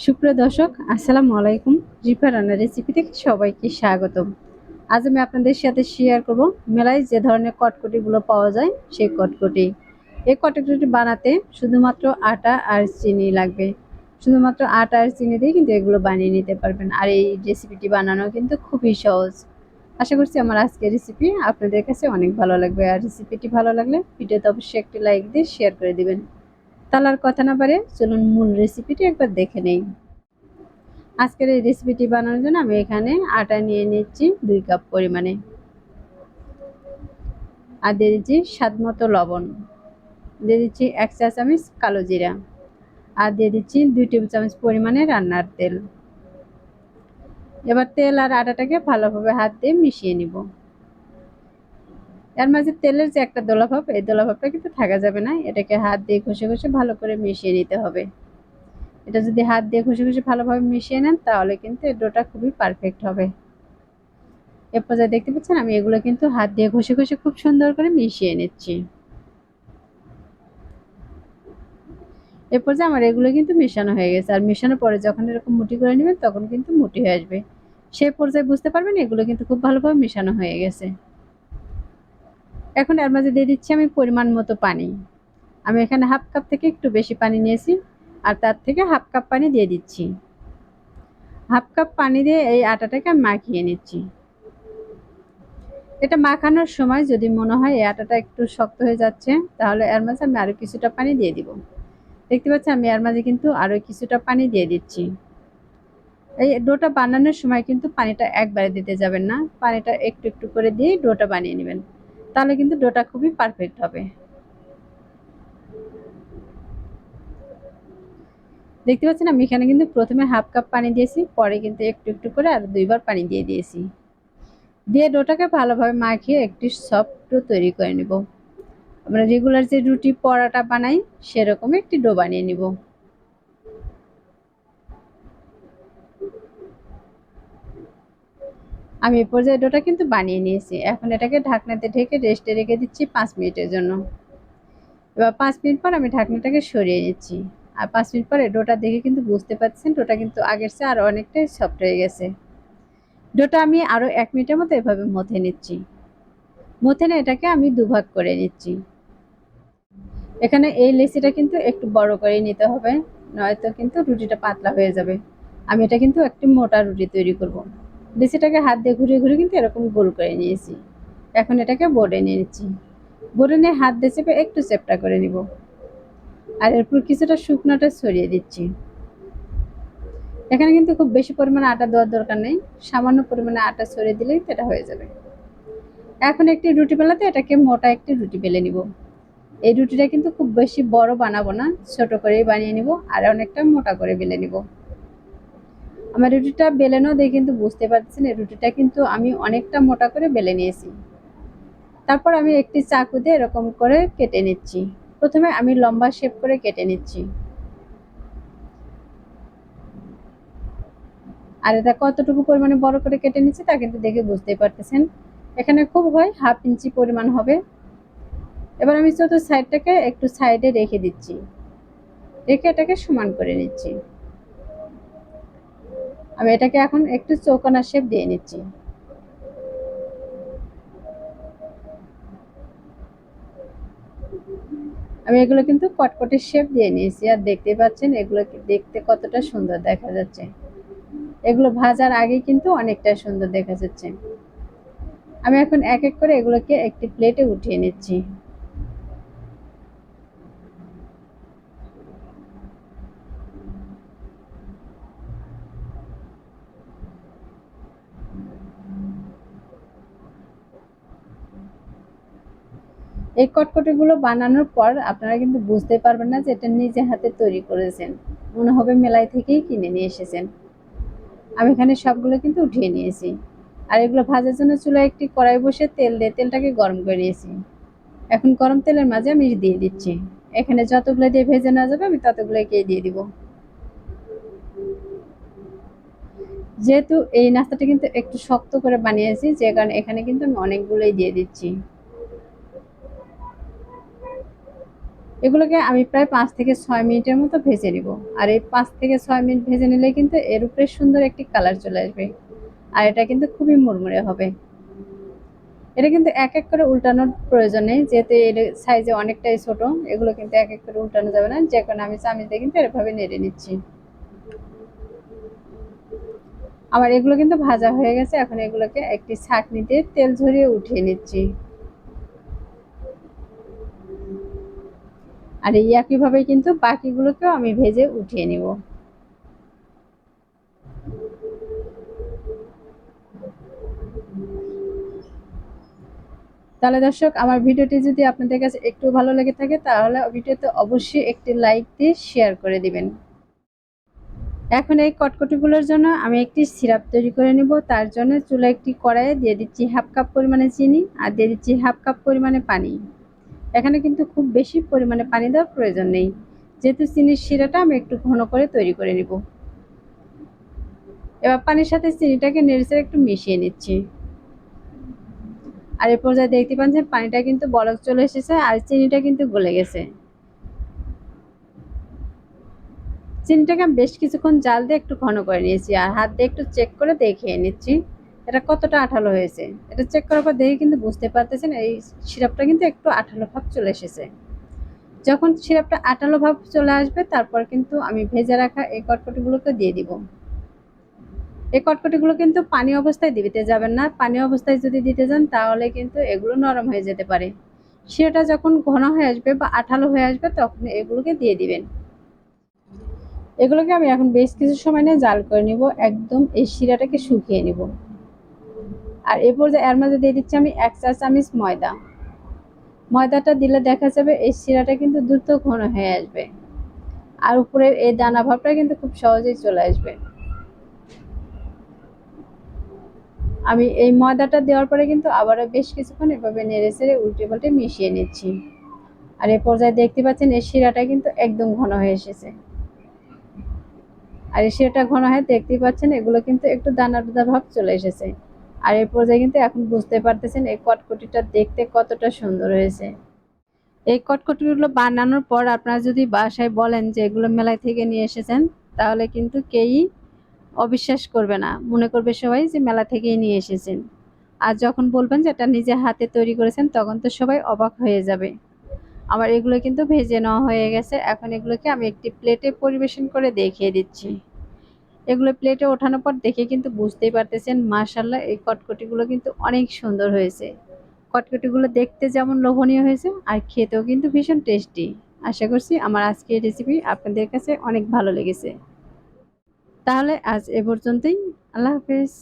সুপ্রিয় দর্শক, আসসালামু আলাইকুম। রিফা রান্নার রেসিপি থেকে সবাইকে স্বাগতম। আজ আমি আপনাদের সাথে শেয়ার করব মেলায় যে ধরনের কটকটিগুলো পাওয়া যায়, সেই কটকটি। এই কটকটি বানাতে শুধুমাত্র আটা আর চিনি লাগবে। শুধুমাত্র আটা আর চিনি দিয়ে কিন্তু এগুলো বানিয়ে নিতে পারবেন। আর এই রেসিপিটি বানানো কিন্তু খুবই সহজ। আশা করছি আমার আজকের রেসিপি আপনাদের কাছে অনেক ভালো লাগবে। আর রেসিপিটি ভালো লাগলে ভিডিওতে অবশ্যই একটি লাইক দিয়ে শেয়ার করে দিবেন। তালার কথা না পারে চলুন মূল রেসিপিটি একবার দেখে নেই। আজকের এই রেসিপিটি বানানোর জন্য আমি এখানে আটা নিয়ে নিচ্ছি দুই কাপ পরিমাণে। আর দিয়ে দিচ্ছি স্বাদ মতো লবণ। দিয়ে দিচ্ছি এক চা চামচ কালো জিরা। আর দিয়ে দিচ্ছি দুই টেবিল চামচ পরিমাণে রান্নার তেল। এবার তেল আর আটাটাকে ভালোভাবে হাত দিয়ে মিশিয়ে নিব। এর মাঝে তেলের যে একটা দোলাভাব, এই দোলাভাবটা কিন্তু থাকা যাবে না। এটাকে হাত দিয়ে ঘষে ঘষে ভালো করে মিশিয়ে নিতে হবে। এটা যদি হাত দিয়ে ঘষে ঘষে ভালোভাবে মিশিয়ে নেন, তাহলে কিন্তু এই ডোটা খুবই পারফেক্ট হবে। এ পর্যায়ে দেখতে পাচ্ছেন, আমি এগুলো কিন্তু হাত দিয়ে ঘষে ঘষে খুব সুন্দর করে মিশিয়ে নিচ্ছি। এরপর পর্যায়ে আমার এগুলো কিন্তু মেশানো হয়ে গেছে। আর মেশানোর পরে যখন এরকম মুটি করে নেবেন, তখন কিন্তু মুটি হয়ে আসবে। সে পর্যায়ে বুঝতে পারবেন, এগুলো কিন্তু খুব ভালোভাবে মেশানো হয়ে গেছে। এখন এর মাঝে দিয়ে দিচ্ছি আমি পরিমাণ মতো পানি। আমি এখানে হাফ কাপ থেকে একটু বেশি পানি নিয়েছি, আর তার থেকে হাফ কাপ পানি দিয়ে দিচ্ছি। হাফ কাপ পানি দিয়ে এই আটাটাকে মাখিয়ে নিচ্ছি। এটা মাখানোর সময় যদি মনে হয় এই আটাটা একটু শক্ত হয়ে যাচ্ছে, তাহলে এর মাঝে আমি আরও কিছুটা পানি দিয়ে দিব। দেখতে পাচ্ছি আমি এর মাঝে কিন্তু আরও কিছুটা পানি দিয়ে দিচ্ছি। এই ডোটা বানানোর সময় কিন্তু পানিটা একবারে দিতে যাবেন না। পানিটা একটু একটু করে দিয়ে ডোটা বানিয়ে নেবেন। তাহলে কিন্তু ডোটা খুবই পারফেক্ট হবে। দেখতে পাচ্ছেন আমি এখানে কিন্তু প্রথমে হাফ কাপ পানি দিয়েছি, পরে কিন্তু একটু একটু করে আর দুইবার পানি দিয়ে দিয়েছি। দিয়ে ডোটাকে ভালোভাবে মাখিয়ে একটি সফট তৈরি করে নেব। আমরা রেগুলার যে রুটি পরাটা বানাই, সেরকম একটি ডো বানিয়ে নিব। আমি এ পর্যায়ে ডোটা কিন্তু বানিয়ে নিয়েছি। এখন এটাকে ঢাকনাতে ঢেকে রেস্টে রেখে দিচ্ছি পাঁচ মিনিটের জন্য। এবার পাঁচ মিনিট পর আমি ঢাকনাটাকে সরিয়ে নিচ্ছি। আর পাঁচ মিনিট পরে ডোটা দেখে কিন্তু বুঝতে পারছেন, ডোটা কিন্তু আগের চেয়ে আরও অনেকটাই সফট হয়ে গেছে। ডোটা আমি আরও এক মিনিটের মতো এভাবে মথে নিচ্ছি। মথে না এটাকে আমি দুভাগ করে নিচ্ছি। এখানে এই লেসিটা কিন্তু একটু বড় করে নিতে হবে, নয়তো কিন্তু রুটিটা পাতলা হয়ে যাবে। আমি এটা কিন্তু একটি মোটা রুটি তৈরি করব। লেসিটাকে হাত দিয়ে ঘুরিয়ে ঘুরিয়ে কিন্তু এরকম গোল করে নিয়েছি। এখন এটাকে বোর্ডে নিয়ে নিচ্ছি। বোর্ডে নিয়ে হাত দিয়ে চেপে একটু চেপটা করে নিব। আর এরপর কিছুটা শুকনোটা ছড়িয়ে দিচ্ছি। এখানে কিন্তু খুব বেশি পরিমাণে আটা দেওয়ার দরকার নেই। সামান্য পরিমাণে আটা ছড়িয়ে দিলেই এটা হয়ে যাবে। এখন একটি রুটি বেলাতে এটাকে মোটা একটি রুটি বেলে নিব। এই রুটিটা কিন্তু খুব বেশি বড় বানাবো না, ছোট করেই বানিয়ে নিব আর অনেকটা মোটা করে বেলে নিব। আমার রুটিটা বেলেনও দিয়ে কিন্তু বুঝতে পারছেন এই রুটিটা কিন্তু আমি অনেকটা মোটা করে বেলে নিয়েছি। তারপর আমি একটি চাকু দিয়ে এরকম করে কেটে নিচ্ছি। প্রথমে আমি লম্বা শেপ করে কেটে নিচ্ছি। আর এটা কতটুকু পরিমাণে বড় করে কেটে নিচ্ছি তা কিন্তু দেখে বুঝতেই পারতেছেন। এখানে খুব হয়, হাফ ইঞ্চি পরিমাণ হবে। এবার আমি চতুর্থ সাইডটাকে একটু সাইডে রেখে দিচ্ছি। রেখে এটাকে সমান করে নিচ্ছি। আমি এটাকে এখন একটু চৌকোনা শেপ দিয়ে নিচ্ছি। আমি এগুলো কিন্তু কটকটের শেপ দিয়ে নিয়েছি, আর দেখতে পাচ্ছেন এগুলো দেখতে কতটা সুন্দর দেখা যাচ্ছে। এগুলো ভাজার আগে কিন্তু অনেকটা সুন্দর দেখা যাচ্ছে। আমি এখন এক এক করে এগুলোকে একটি প্লেটে উঠিয়ে নিচ্ছি। এই কটকটিগুলো বানানোর পর আপনারা কিন্তু বুঝতে পারবেন না যে এটা নিজে হাতে তৈরি করেছেন। মনে হবে মেলায় থেকেই কিনে নিয়ে এসেছেন। আমি এখানে সবগুলো কিন্তু উঠিয়ে নিয়েছি। আর এগুলো ভাজার জন্য চুলায় একটি কড়াই বসে তেল দিয়ে তেলটাকে গরম করে নিয়েছি। এখন গরম তেলের মাঝে আমি দিয়ে দিচ্ছি। এখানে যতগুলো দিয়ে ভেজে নেওয়া যাবে আমি ততগুলো কে দিয়ে দিব। যেহেতু এই নাস্তাটা কিন্তু একটু শক্ত করে বানিয়েছি, যে কারণে এখানে কিন্তু আমি অনেকগুলোই দিয়ে দিচ্ছি। এগুলোকে আমি প্রায় পাঁচ থেকে ছয় মিনিটের মতো ভেজে নিব। আর এই পাঁচ থেকে ছয় মিনিট ভেজে নিলে কিন্তু এর উপরে সুন্দর একটি কালার চলে আসবে। আর এটা কিন্তু খুবই মুড়মুড়ে হবে। এটা কিন্তু এক এক করে উল্টানোর প্রয়োজন নেই, যেহেতু এর সাইজে অনেকটাই ছোট, এগুলো কিন্তু এক এক করে উল্টানো যাবে না। যে কারণে আমি চামিচ দিয়ে কিন্তু এরভাবে নেড়ে নিচ্ছি। আমার এগুলো কিন্তু ভাজা হয়ে গেছে, এখন এগুলোকে একটি ছাঁকনিতে তেল ঝরিয়ে উঠিয়ে নিচ্ছি। আর এই একইভাবে কিন্তু বাকিগুলোকেও আমি ভেজে উঠিয়ে নিব। তাহলে দর্শক, আমার ভিডিওটি যদি আপনাদের কাছে একটু ভালো লেগে থাকে, তাহলে ভিডিওতে অবশ্যই একটি লাইক দিয়ে শেয়ার করে দিবেন। এখন এই কটকটিগুলোর জন্য আমি একটি সিরাপ তৈরি করে নিব। তার জন্য চুলা একটি কড়াইয়ে দিয়ে দিচ্ছি হাফ কাপ পরিমাণে চিনি আর দিয়ে দিচ্ছি হাফ কাপ পরিমাণে পানি। এখানে কিন্তু খুব বেশি পরিমাণে পানি দেওয়ার প্রয়োজন নেই। যেহেতু চিনির শিরাটা আমি একটু ঘন করে তৈরি করে নিব। এবার পানির সাথে চিনিটাকে নেড়েচেড়ে একটু মিশিয়ে নিচ্ছি। আর এই পর্যায়ে দেখতে পাচ্ছেন পানিটা কিন্তু বরফ চলে এসেছে আর চিনিটা কিন্তু গলে গেছে। চিনিটাকে বেশ কিছুক্ষণ জাল দিয়ে একটু ঘন করে নিয়েছি আর হাত দিয়ে একটু চেক করে দেখিয়ে নিচ্ছি। এটা কতটা আঠালো হয়েছে? এটা চেক করার পর দেখে কিন্তু বুঝতে পারতেছেন, এই সিরাপটা কিন্তু একটু আঠালো ভাব চলে এসেছে। যখন সিরাপটা আঠালো ভাব চলে আসবে, তারপর কিন্তু আমি ভেজে রাখা এই কটকটিগুলোকে দিয়ে দিব। এই কটকটিগুলো কিন্তু পানি অবস্থায় দিতে যাবেন না। পানি অবস্থায় যদি দিতে যান, তাহলে কিন্তু এগুলো নরম হয়ে যেতে পারে। শিরাটা যখন ঘন হয়ে আসবে বা আঠালো হয়ে আসবে, তখন এগুলোকে দিয়ে দিবেন। এগুলোকে আমি এখন বেশ কিছু সময় নিয়ে জাল করে নিব। একদম এই শিরাটাকে শুকিয়ে নিব। আর এ পর্যায়ে এর মাঝে দিয়ে দিচ্ছি আমি এক চা চামচ ময়দা। ময়দাটা দিলে দেখা যাবে এই শিরাটা কিন্তু দ্রুত ঘন হয়ে আসবে। আর উপরের এই দানা ভাবটা কিন্তু খুব সহজেই চলে আসবে। আমি এই ময়দাটা দেওয়ার পরে কিন্তু আবারও বেশ কিছুক্ষণ এভাবে নেড়ে চেড়ে উল্টে পাল্টে মিশিয়ে নিচ্ছি। আর এ পর্যায়ে দেখতে পাচ্ছেন এই শিরাটা কিন্তু একদম ঘন হয়ে এসেছে। আর এই শিরাটা ঘন হয়ে দেখতেই পাচ্ছেন এগুলো কিন্তু একটু দানা ভাব চলে এসেছে। আর এর পর্যায়ে কিন্তু এখন বুঝতে পারতেছেন এই কটকটিটা দেখতে কতটা সুন্দর হয়েছে। এই কটকটিগুলো বানানোর পর আপনারা যদি বাসায় বলেন যে এগুলো মেলায় থেকে নিয়ে এসেছেন, তাহলে কিন্তু কেউই অবিশ্বাস করবে না। মনে করবে সবাই যে মেলা থেকেই নিয়ে এসেছেন। আর যখন বলবেন যে এটা নিজে হাতে তৈরি করেছেন, তখন তো সবাই অবাক হয়ে যাবে। আমার এগুলো কিন্তু ভেজে নেওয়া হয়ে গেছে। এখন এগুলোকে আমি একটি প্লেটে পরিবেশন করে দেখিয়ে দিচ্ছি। এগুলো প্লেটে ওঠানোর পর দেখে কিন্তু বুঝতেই পারতেছেন মাশাল্লাহ এই কটকটিগুলো কিন্তু অনেক সুন্দর হয়েছে। কটকটিগুলো দেখতে যেমন লোভনীয় হয়েছে আর খেতেও কিন্তু ভীষণ টেস্টি আশা করছি আমার আজকের রেসিপি আপনাদের কাছে অনেক ভালো লেগেছে। তাহলে আজ এ পর্যন্তই। আল্লাহ হাফেজ।